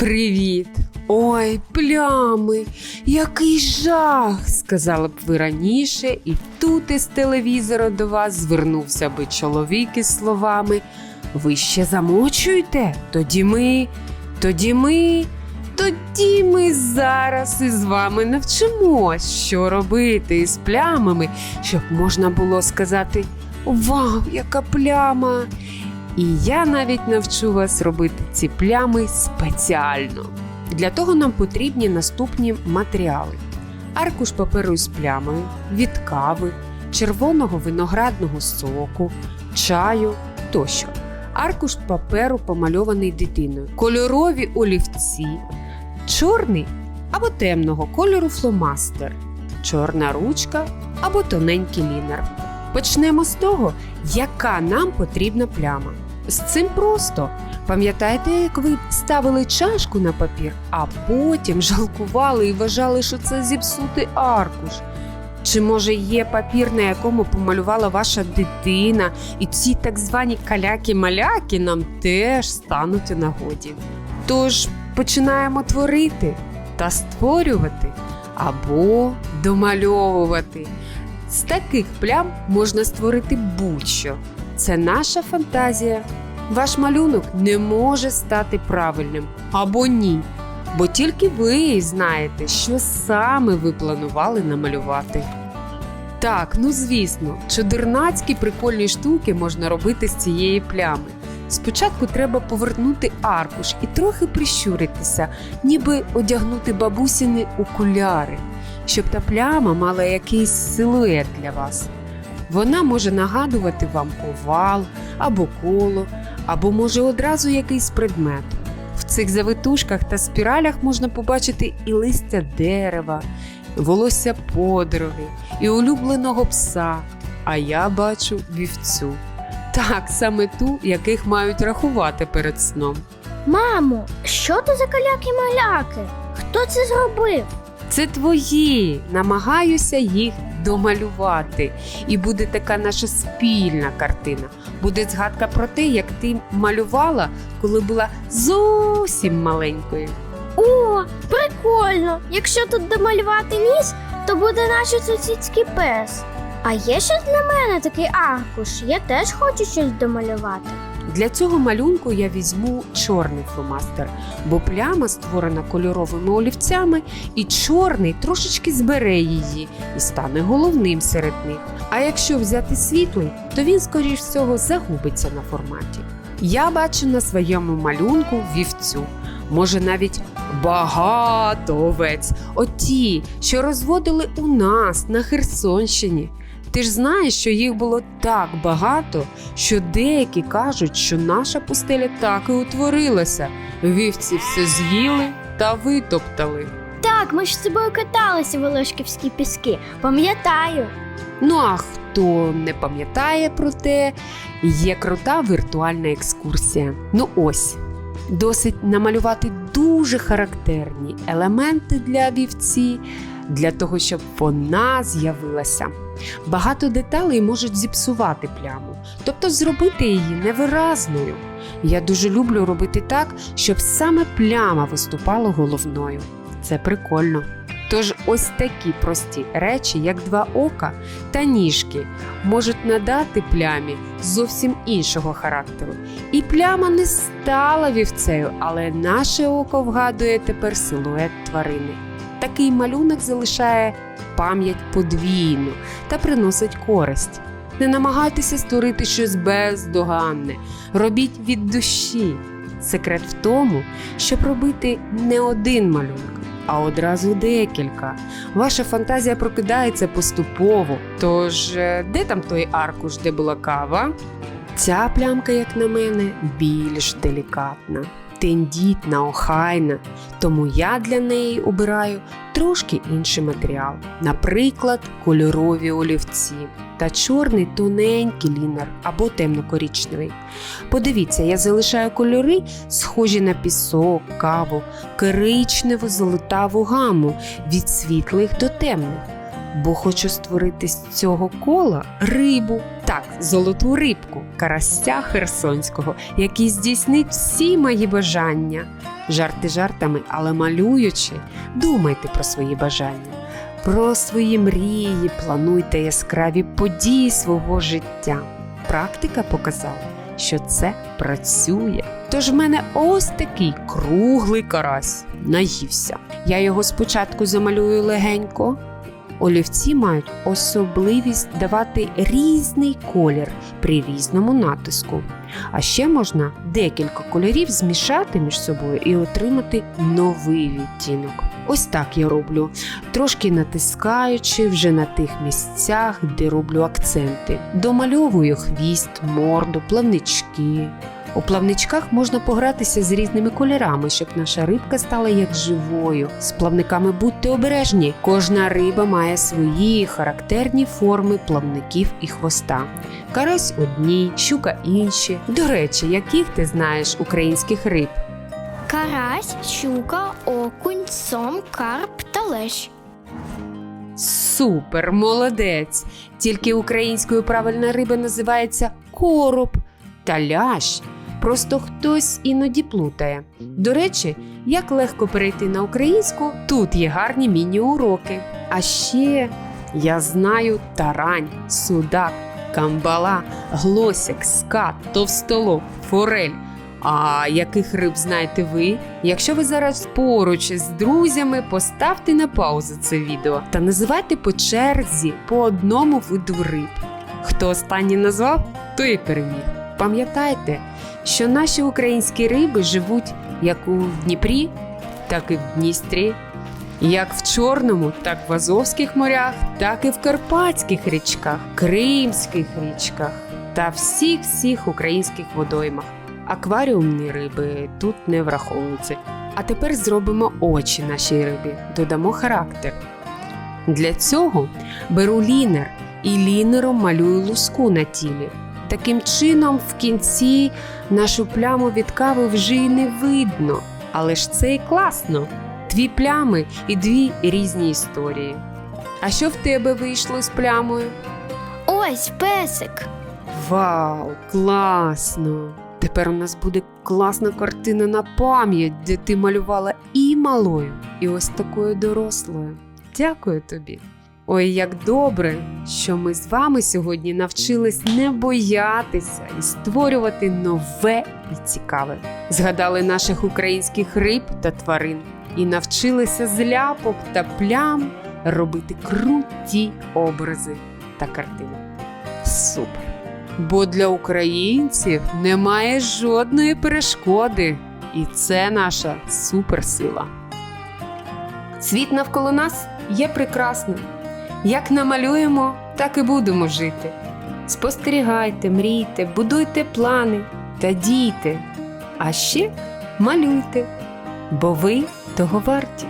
Привіт! Ой, плями, який жах, сказала б ви раніше, і тут із телевізора до вас звернувся би чоловік із словами: Ви ще замочуєте? Тоді ми, тоді ми, тоді ми зараз із вами навчимось, що робити із плямами, щоб можна було сказати: Вау, яка пляма! І я навіть навчу вас робити ці плями спеціально. Для того нам потрібні наступні матеріали: аркуш паперу з плямою, від кави, червоного виноградного соку, чаю тощо. Аркуш паперу помальований дитиною, кольорові олівці, чорний або темного кольору фломастер, чорна ручка або тоненький лінер. Почнемо з того, яка нам потрібна пляма. З цим просто. Пам'ятаєте, як ви ставили чашку на папір, а потім жалкували і вважали, що це зіпсутий аркуш? Чи може є папір, на якому помалювала ваша дитина, і ці так звані каляки-маляки нам теж стануть у нагоді? Тож починаємо творити та створювати або домальовувати. З таких плям можна створити будь-що. Це наша фантазія. Ваш малюнок не може стати правильним або ні, бо тільки ви знаєте, що саме ви планували намалювати. Так, ну звісно, чудернацькі прикольні штуки можна робити з цієї плями. Спочатку треба повернути аркуш і трохи прищуритися, ніби одягнути бабусіни окуляри, щоб та пляма мала якийсь силует для вас. Вона може нагадувати вам овал або коло, або може одразу якийсь предмет. В цих завитушках та спіралях можна побачити і листя дерева, волосся подруги, і улюбленого пса. А я бачу вівцю. Так, саме ту, яких мають рахувати перед сном. Мамо, що то за каляки-маляки? Хто це зробив? Це твої. Намагаюся їх домалювати. І буде така наша спільна картина. Буде згадка про те, як ти малювала, коли була зовсім маленькою. О, прикольно! Якщо тут домалювати ніс, то буде наш сусідський пес. А є ще для мене такий аркуш. Я теж хочу щось домалювати. Для цього малюнку я візьму чорний фломастер, бо пляма створена кольоровими олівцями, і чорний трошечки збере її і стане головним серед них. А якщо взяти світлий, то він, скоріш всього, загубиться на форматі. Я бачу на своєму малюнку вівцю. Може, навіть багато овець, оті, що розводили у нас на Херсонщині. Ти ж знаєш, що їх було так багато, що деякі кажуть, що наша пустеля так і утворилася. Вівці все з'їли та витоптали. Так, ми ж з тобою каталися в Олешківські піски. Пам'ятаю. Ну а хто не пам'ятає про те, є крута віртуальна екскурсія. Ну ось. Досить намалювати дуже характерні елементи для вівці, для того, щоб вона з'явилася. Багато деталей можуть зіпсувати пляму, тобто зробити її невиразною. Я дуже люблю робити так, щоб саме пляма виступала головною. Це прикольно. Тож ось такі прості речі, як два ока та ніжки, можуть надати плямі зовсім іншого характеру. І пляма не стала вівцею, але наше око вгадує тепер силует тварини. Такий малюнок залишає пам'ять подвійну та приносить користь. Не намагайтеся створити щось бездоганне, робіть від душі. Секрет в тому, щоб робити не один малюнок, а одразу декілька. Ваша фантазія прокидається поступово. Тож, е, де там той аркуш, де була кава? Ця плямка, як на мене, більш делікатна, тендітна, охайна, тому я для неї обираю трошки інший матеріал, наприклад, кольорові олівці та чорний тоненький лінер або темно-корічневий. Подивіться, я залишаю кольори, схожі на пісок, каву, коричневу золотаву гаму від світлих до темних. Бо хочу створити з цього кола рибу, так, золоту рибку, карастя херсонського, який здійснить всі мої бажання. Жарти жартами, але малюючи, думайте про свої бажання, про свої мрії, плануйте яскраві події свого життя. Практика показала, що це працює. Тож в мене ось такий круглий карась наївся. Я його спочатку замалюю легенько. Олівці мають особливість давати різний колір при різному натиску. А ще можна декілька кольорів змішати між собою і отримати новий відтінок. Ось так я роблю, трошки натискаючи вже на тих місцях, де роблю акценти. Домальовую хвіст, морду, плавнички. У плавничках можна погратися з різними кольорами, щоб наша рибка стала як живою. З плавниками будьте обережні. Кожна риба має свої характерні форми плавників і хвоста. Карась одні, щука інші. До речі, яких ти знаєш українських риб? Карась, щука, окунь, сом, карп та лещ. Супер, молодець! Тільки українською правильна риба називається короб та лящ. Просто хтось іноді плутає. До речі, як легко перейти на українську, тут є гарні міні-уроки. А ще я знаю тарань, судак, камбала, глосик, скат, товстолоб, форель. А яких риб знаєте ви? Якщо ви зараз поруч з друзями, поставте на паузу це відео та називайте по черзі по одному виду риб. Хто останній назвав, той і переміг. Пам'ятайте, що наші українські риби живуть як у Дніпрі, так і в Дністрі, як в Чорному, так в Азовських морях, так і в Карпатських річках, Кримських річках та всіх всіх українських водоймах. Акваріумні риби тут не враховуються. А тепер зробимо очі нашій рибі, додамо характер. Для цього беру лінер і лінером малюю луску на тілі. Таким чином, в кінці нашу пляму від кави вже й не видно. Але ж це і класно. Дві плями і дві різні історії. А що в тебе вийшло з плямою? Ось песик. Вау, класно! Тепер у нас буде класна картина на пам'ять, де ти малювала і малою, і ось такою дорослою. Дякую тобі. Ой, як добре, що ми з вами сьогодні навчились не боятися і створювати нове і цікаве. Згадали наших українських риб та тварин і навчилися з ляпок та плям робити круті образи та картини. Супер! Бо для українців немає жодної перешкоди, і це наша суперсила. Світ навколо нас є прекрасним. Як намалюємо, так і будемо жити. Спостерігайте, мрійте, будуйте плани та дійте. А ще малюйте, бо ви того варті.